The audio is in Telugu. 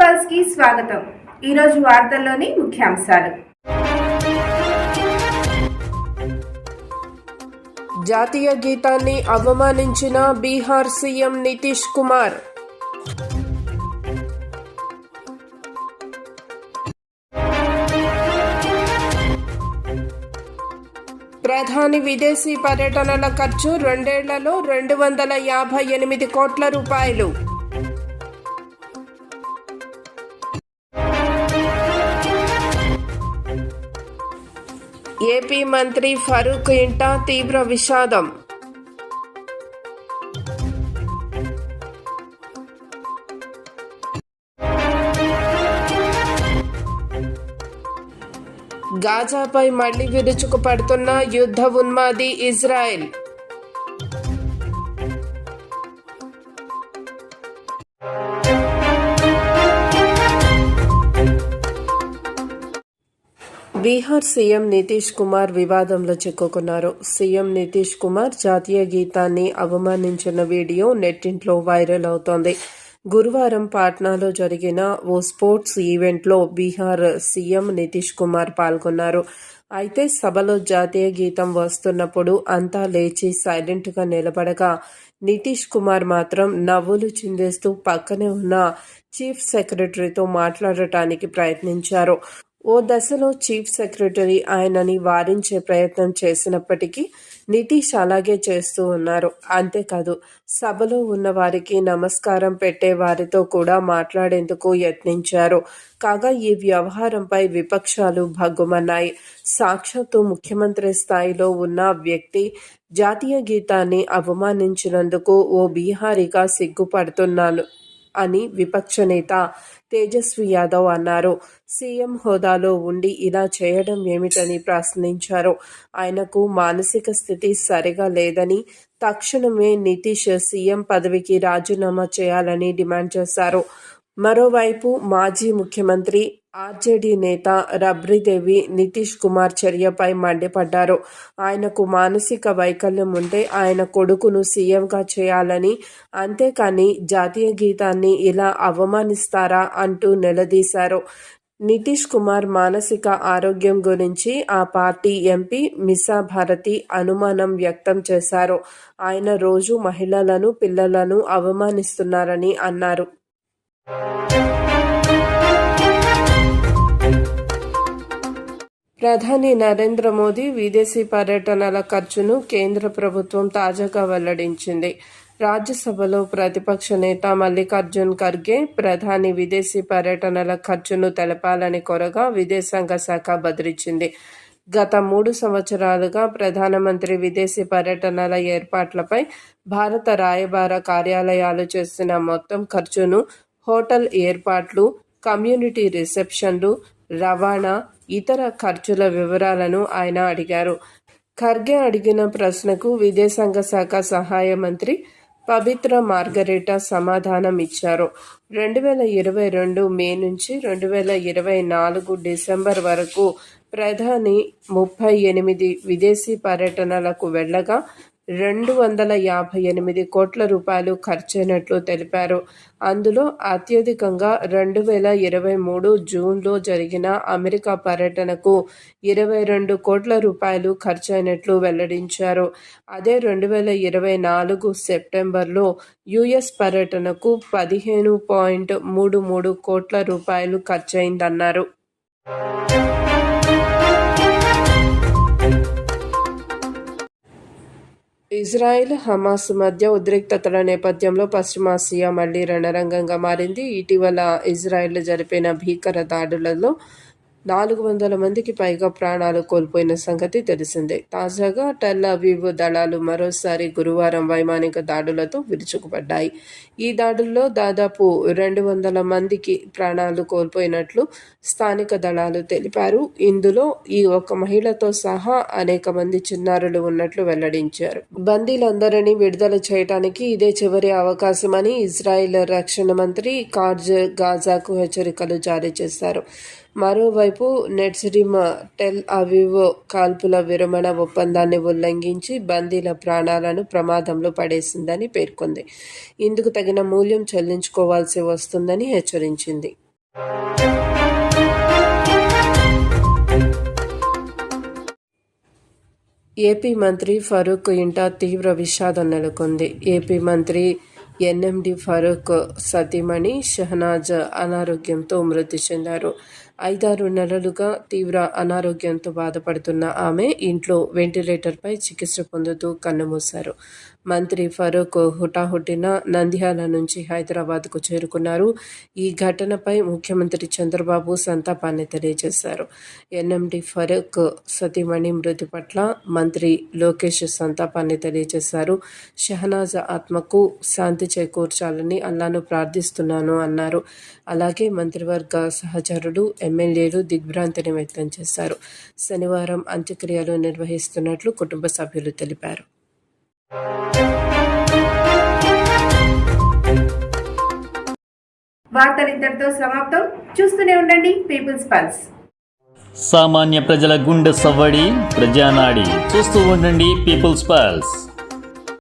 పల్స్కి స్వాగతం. ఈరోజు వార్తల్లోని ముఖ్యాంశాలు. జాతీయ గీతాన్ని అవమానించిన బీహార్ సీఎం నితీష్ కుమార్. ప్రధాని విదేశీ పర్యటనల ఖర్చు రెండేళ్ళలో రెండు వందల యాభై ఎనిమిది కోట్ల రూపాయలు. ఏపీ మంత్రి ఫరూక్ ఇంటా తీవ్ర విషాదం. గాజాపై మళ్ళీ విరుచుకుపడుతున్న యుద్ధ ఉన్మాది ఇజ్రాయెల్. బీహార్ సీఎం నితీష్ కుమార్ వివాదంలో చిక్కుకున్నారు. సీఎం నితీష్ కుమార్ జాతీయ గీతాన్ని అవమానించిన వీడియో నెట్టింట్లో వైరల్ అవుతోంది. గురువారం పాట్నాలో జరిగిన ఓ స్పోర్ట్స్ ఈవెంట్లో బీహార్ సీఎం నితీష్ కుమార్ పాల్గొన్నారు. అయితే సభలో జాతీయ గీతం వస్తున్నప్పుడు అంతా లేచి సైలెంట్గా నిలబడగా నితీష్ కుమార్ మాత్రం నవ్వులు చిందేస్తూ పక్కనే ఉన్న చీఫ్ సెక్రటరీతో మాట్లాడటానికి ప్రయత్నించారు. ఓ దశలో చీఫ్ సెక్రటరీ ఆయనని వారించే ప్రయత్నం చేసినప్పటికీ నితీష్ అలాగే చేస్తూ ఉన్నారు. అంతేకాదు సభలో ఉన్న వారికి నమస్కారం పెట్టే వారితో కూడా మాట్లాడేందుకు యత్నించారు. కాగా ఈ వ్యవహారంపై విపక్షాలు భగ్గుమన్నాయి. సాక్షాత్తు ముఖ్యమంత్రి స్థాయిలో ఉన్న వ్యక్తి జాతీయ గీతాన్ని అవమానించినందుకు ఓ బీహారీగా సిగ్గుపడుతున్నాను అని విపక్ష నేత తేజస్వి యాదవ్ అన్నారు. సీఎం హోదాలో ఉండి ఇలా చేయడం ఏమిటని ప్రశ్నించారు. ఆయనకు మానసిక స్థితి సరిగా లేదని తక్షణమే నితీష్ సీఎం పదవికి రాజీనామా చేయాలని డిమాండ్ చేశారు. మరోవైపు మాజీ ముఖ్యమంత్రి ఆర్జేడీ నేత రబ్రీదేవి నితీష్ కుమార్ చర్యపై మండిపడ్డారు. ఆయనకు మానసిక వైకల్యం ఉంటే ఆయన కొడుకును సీఎంగా చేయాలని అంతేకాని జాతీయ గీతాన్ని ఇలా అవమానిస్తారా అంటూ నిలదీశారు. నితీష్ కుమార్ మానసిక ఆరోగ్యం గురించి ఆ పార్టీ ఎంపీ మిసా భారతి అనుమానం వ్యక్తం చేశారు. ఆయన రోజు మహిళలను పిల్లలను అవమానిస్తున్నారని అన్నారు. ప్రధాని నరేంద్ర మోదీ విదేశీ పర్యటనల ఖర్చును కేంద్ర ప్రభుత్వం తాజాగా వెల్లడించింది. రాజ్యసభలో ప్రతిపక్ష నేత మల్లికార్జున్ ఖర్గే ప్రధాని విదేశీ పర్యటనల ఖర్చును తెలపాలని కోరగా విదేశాంగ శాఖ బదిలించింది. గత మూడు సంవత్సరాలుగా ప్రధానమంత్రి విదేశీ పర్యటనల ఏర్పాట్లపై భారత రాయబార కార్యాలయాలు చేసిన మొత్తం ఖర్చును హోటల్ ఏర్పాట్లు కమ్యూనిటీ రిసెప్షన్లు రవాణా ఇతర ఖర్చుల వివరాలను ఆయన అడిగారు. ఖర్గే అడిగిన ప్రశ్నకు విదేశాంగ శాఖ సహాయ మంత్రి పవిత్ర మార్గరేటా సమాధానం ఇచ్చారు. రెండు వేల ఇరవై రెండు మే నుంచి రెండు వేల ఇరవై నాలుగు డిసెంబర్ వరకు ప్రధాని ముప్పై ఎనిమిది విదేశీ పర్యటనలకు వెళ్ళగా రెండు వందల యాభై ఎనిమిది కోట్ల రూపాయలు ఖర్చైనట్లు తెలిపారు. అందులో అత్యధికంగా రెండు వేల ఇరవై మూడు జూన్లో జరిగిన అమెరికా పర్యటనకు ఇరవై రెండు కోట్ల రూపాయలు ఖర్చైనట్లు వెల్లడించారు. అదే రెండు వేల ఇరవై నాలుగు సెప్టెంబర్లో యుఎస్ పర్యటనకు పదిహేను పాయింట్ మూడు మూడు కోట్ల రూపాయలు ఖర్చయిందన్నారు ఇజ్రాయెల్ హమాస్ మధ్య ఉద్రిక్తతల నేపథ్యంలో పశ్చిమాసియా మళ్ళీ రణరంగంగా మారింది. ఇటీవల ఇజ్రాయెల్ జరిపిన భీకర దాడులలో నాలుగు వందల మందికి పైగా ప్రాణాలు కోల్పోయిన సంగతి తెలిసిందే. తాజాగా టెల్ అవీవ్ దళాలు మరోసారి గురువారం వైమానిక దాడులతో విరుచుకుపడ్డాయి. ఈ దాడుల్లో దాదాపు రెండు వందల మందికి ప్రాణాలు కోల్పోయినట్లు స్థానిక దళాలు తెలిపారు. ఇందులో ఈ ఒక్క మహిళతో సహా అనేక మంది చిన్నారులు ఉన్నట్లు వెల్లడించారు. బందీలందరినీ విడుదల చేయడానికి ఇదే చివరి అవకాశమని ఇజ్రాయెల్ రక్షణ మంత్రి కార్జ్ గాజాకు హెచ్చరికలు జారీ చేశారు. మరోవైపు నెట్సిరిమ్ టెల్ అవివో కాల్పుల విరమణ ఒప్పందాన్ని ఉల్లంఘించి బందీల ప్రాణాలను ప్రమాదంలో పడేసిందని పేర్కొంది. ఇందుకు తగిన మూల్యం చెల్లించుకోవాల్సి వస్తుందని హెచ్చరించింది. ఏపీ మంత్రి ఫరూక్ ఇంట తీవ్ర విషాదం నెలకొంది. ఏపీ మంత్రి ఎన్ఎండి ఫరూక్ సతీమణి షహనాజ్ అనారోగ్యంతో మృతి చెందారు. ఐదారు నెలలుగా తీవ్ర అనారోగ్యంతో బాధపడుతున్న ఆమె ఇంట్లో వెంటిలేటర్పై చికిత్స పొందుతూ కన్నుమూశారు. మంత్రి ఫరూక్ హుటాహుటిన నంద్యాల నుంచి హైదరాబాద్కు చేరుకున్నారు. ఈ ఘటనపై ముఖ్యమంత్రి చంద్రబాబు సంతాపాన్ని తెలియజేశారు. ఎన్ఎండి ఫరూక్ సతీమణి మృతి పట్ల మంత్రి లోకేష్ సంతాపాన్ని తెలియజేశారు. షహనాజ్ ఆత్మకు శాంతి చేకూర్చాలని అల్లాను ప్రార్థిస్తున్నాను అన్నారు. అలాగే మంత్రివర్గ సహచరుడు ఎమ్మెల్యేలు దిగ్భ్రాంతిని వ్యక్తం చేశారు. శనివారం అంత్యక్రియలు నిర్వహిస్తున్నట్లు కుటుంబ సభ్యులు తెలిపారు. వార్తలు ఇంతటితో సమాప్తం. చూస్తూనే ఉండండి పీపుల్స్ పల్స్. సామాన్య ప్రజల గుండె సవ్వడి ప్రజానాడి. చూస్తూ ఉండండి పీపుల్స్ పల్స్.